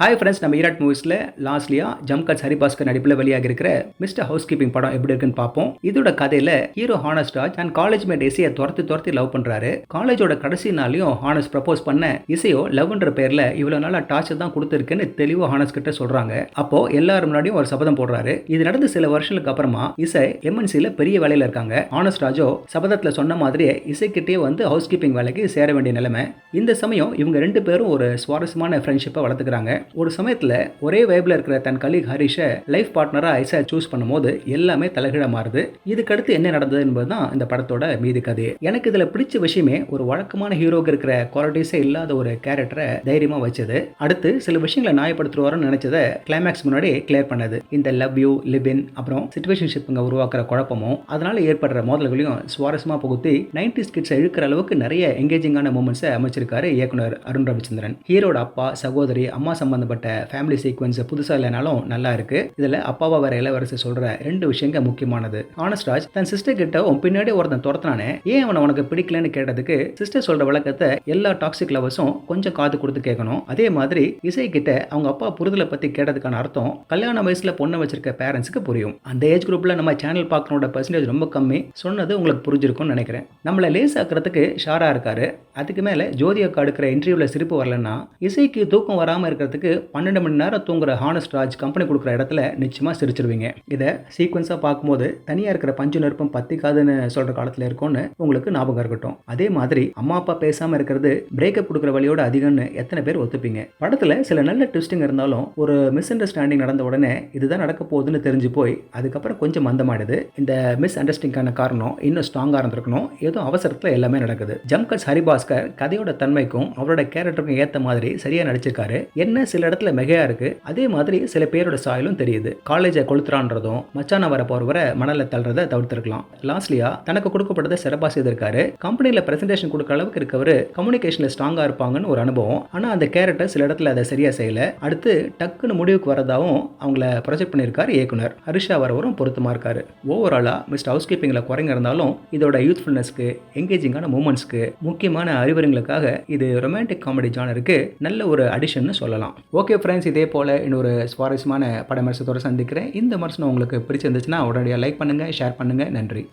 Hi friends நம்ம ஈராட் மூவிஸில் லாஸ்ட்லியா ஜம்கட் ஹரிபாஸ்கர் நடிப்பில் வெளியாக இருக்கிற மிஸ்டர் ஹவுஸ் கீப்பிங் படம் எப்படி இருக்குன்னு பார்ப்போம். இதோட கதையில் hero Hans Raj and college mate இசையை துரத்தி துரத்தி லவ் பண்ணுறாரு காலேஜோட கடைசி நாளையும் ஹானஸ் ப்ரப்போஸ் பண்ண இசையோ லவ்ன்ற பேரில் இவ்வளோ நாளாக டார்ச்சர் தான் கொடுத்துருக்குன்னு தெளிவாக ஹானஸ் கிட்ட சொல்கிறாங்க அப்போ எல்லாரும் முன்னாடியும் ஒரு சபதம் போடுறாரு. இது நடந்து சில வருஷங்களுக்கு அப்புறமா இசை எம்என்சியில் பெரிய வேலையில் இருக்காங்க. ஹானஸ் ராஜோ சபதத்தில் சொன்ன மாதிரியே இசைக்கிட்டே வந்து ஹவுஸ் கீப்பிங் வேலைக்கு சேர வேண்டிய நிலைமை. இந்த சமயம் இவங்க ரெண்டு பேரும் ஒரு சுவாரஸ்யமான ஃப்ரெண்ட்ஷிப்பை வளர்த்துக்கிறாங்க. ஒரு சமயத்தில் ஒரே வைபில் இருக்கிற தன் கலீக் ஹரிஷை லைஃப் பார்ட்னராக ஐசா சூஸ் பண்ணும்போது எல்லாமே தலைகீழ மாறுது. இதுக்கடுத்து என்ன நடந்தது என்பது தான் இந்த படத்தோட மீதி கதை. எனக்கு இதில் பிடிச்ச விஷயமே ஒரு வழக்கமான ஹீரோக்கு இருக்கிற குவாலிட்டிஸே இல்லாத ஒரு கேரக்டரை தைரியமாக வச்சது. அடுத்து சில விஷயங்களை நியாயப்படுத்துவாருன்னு நினைச்சதை கிளைமேக்ஸ் முன்னாடி கிளியர் பண்ணது. இந்த லவ் யூ லிபின் அப்புறம் சுச்சுவேஷன்ஷிப்புங்க உருவாக்குற குழப்பமும் அதனால ஏற்படுற மோதல்களையும் சுவாரஸ்யமாக புகுத்தி நைன்டி கிட்ஸை இழுக்கிற அளவுக்கு நிறைய எங்கேஜிங்கான மூமெண்ட்ஸை அமைச்சிருக்காரு இயக்குனர் அருண் ரவிச்சந்திரன். ஹீரோட அப்பா சகோதரி அம்மா சம்மந்தப்பட்ட ஃபேமிலி சீக்வன்ஸ் புதுசாக இல்லைனாலும் நல்லா இருக்கு. இதில் அப்பாவா வர இளவரசி சொல்ற ரெண்டு விஷயங்கள் முக்கியமானது. ஆனஸ்ட்ராஜ் தன் சிஸ்டர் கிட்ட உன் பின்னாடி ஒருத்தன் துரத்தினானே ஏன் அவனை உனக்கு பிடிக்கலன்னு கேட்டதுக்கு சிஸ்டர் சொல்கிற விளக்கத்தை எல்லா டாக்ஸிக் லவர்ஸும் கொஞ்சம் காது கொடுத்து கேட்கணும். அதே மாதிரி இசை கிட்ட அவங்க அப்பா புரிதலை பத்தி கேட்டதுக்கான அர்த்தம் கல்யாண வயசுல பொண்ணை வச்சிருக்க பேரண்ட்ஸுக்கு புரியும். அந்த ஏஜ் குரூப்ல நம்ம சேனல் பார்க்கறோட பர்சன்டேஜ் ரொம்ப கம்மி. சொன்னது உங்களுக்கு புரிஞ்சிருக்கும்னு நினைக்கிறேன். நம்மளை லேசாக்குறதுக்கு ஷாரா இருக்காரு. அதுக்கு மேலே ஜோதி எடுக்கிற இன்டர்வியூவில் சிரிப்பு வரலன்னா இசைக்கு தூக்கம் வராமல் இருக்கிறதுக்கு பன்னெண்டு மணி நேரம் தூங்குற ஹானஸ்ட் ராஜ் கம்பெனி கொடுக்குற இடத்துல நிச்சயமாக சிரிச்சிருவீங்க. இதை சீக்வன்ஸாக பார்க்கும்போது தனியாக இருக்கிற பஞ்சு நெருப்பம் பத்திக்காதுன்னு சொல்கிற காலத்தில் இருக்கும்னு உங்களுக்கு ஞாபகம் இருக்கட்டும். அதே மாதிரி அம்மா அப்பா பேசாமல் இருக்கிறது பிரேக்கப் கொடுக்குற வழியோட அதிகம்னு எத்தனை பேர் ஒத்துப்பீங்க? படத்தில் சில நல்ல ட்விஸ்டிங் இருந்தாலும் ஒரு மிஸ் அண்டர்ஸ்டாண்டிங் நடந்த உடனே இதுதான் நடக்க போகுதுன்னு தெரிஞ்சு போய் அதுக்கப்புறம் கொஞ்சம் மந்தமாயிடுது. இந்த மிஸ் அண்டர்ஸ்டாண்டிங்கான காரணம் இன்னும் ஸ்ட்ராங்காக இருந்திருக்கணும். ஏதோ அவசரத்தில் எல்லாமே நடக்குது. ஜம்கஸ் ஹரிபாஸ்கர் கதையோட தன்மைக்கும் அவரோட கேரக்டருக்கும் ஏற்ற மாதிரி சரியாக நடிச்சிருக்காரு. என்ன சில சில இடத்துல மிகையா இருக்கு. அதே மாதிரி சில பேரோட சாயலும் தெரியுது. காலேஜை கொளுத்துறான்றதும் மச்சான வர போறவரை மணல தள்ளுறதை தவிர்த்திருக்கலாம். லாஸ்ட்லியா தனக்கு கொடுக்கப்பட்டதை சிறப்பாக செய்திருக்காரு. கம்பெனியில் பிரசன்டேஷன் கொடுக்க அளவுக்கு இருக்கவர் கம்யூனிகேஷனில் ஸ்ட்ராங்காக இருப்பாங்கன்னு ஒரு அனுபவம். ஆனால் அந்த கேரக்டர் சில இடத்துல அதை சரியாக செய்யல. அடுத்து டக்குன்னு முடிவுக்கு வரதாவும் அவங்கள ப்ரொஜெக்ட் பண்ணியிருக்காரு இயக்குனர். ஹரிஷா வரவரும் பொருத்தமாக இருக்காரு. ஓவராலாக மிஸ்டர் ஹவுஸ் கீப்பிங்கில் குறைங்க இருந்தாலும் இதோட யூத்ஃபுல்னஸ்க்கு எங்கேஜிங்கான மூமெண்ட்ஸ்க்கு முக்கியமான அறிவுரைகளுக்காக இது ரொமான்டிக் காமெடி ஜானருக்கு நல்ல ஒரு அடிஷன் சொல்லலாம். ஓகே ஃப்ரெண்ட்ஸ் இதே போல் இன்னொரு சுவாரஸ்யமான பட சந்திக்கிறேன். இந்த மரசனம் உங்களுக்கு பிடிச்சிருந்துச்சுன்னா உடனடியாக லைக் பண்ணுங்கள் ஷேர் பண்ணுங்கள் நன்றி.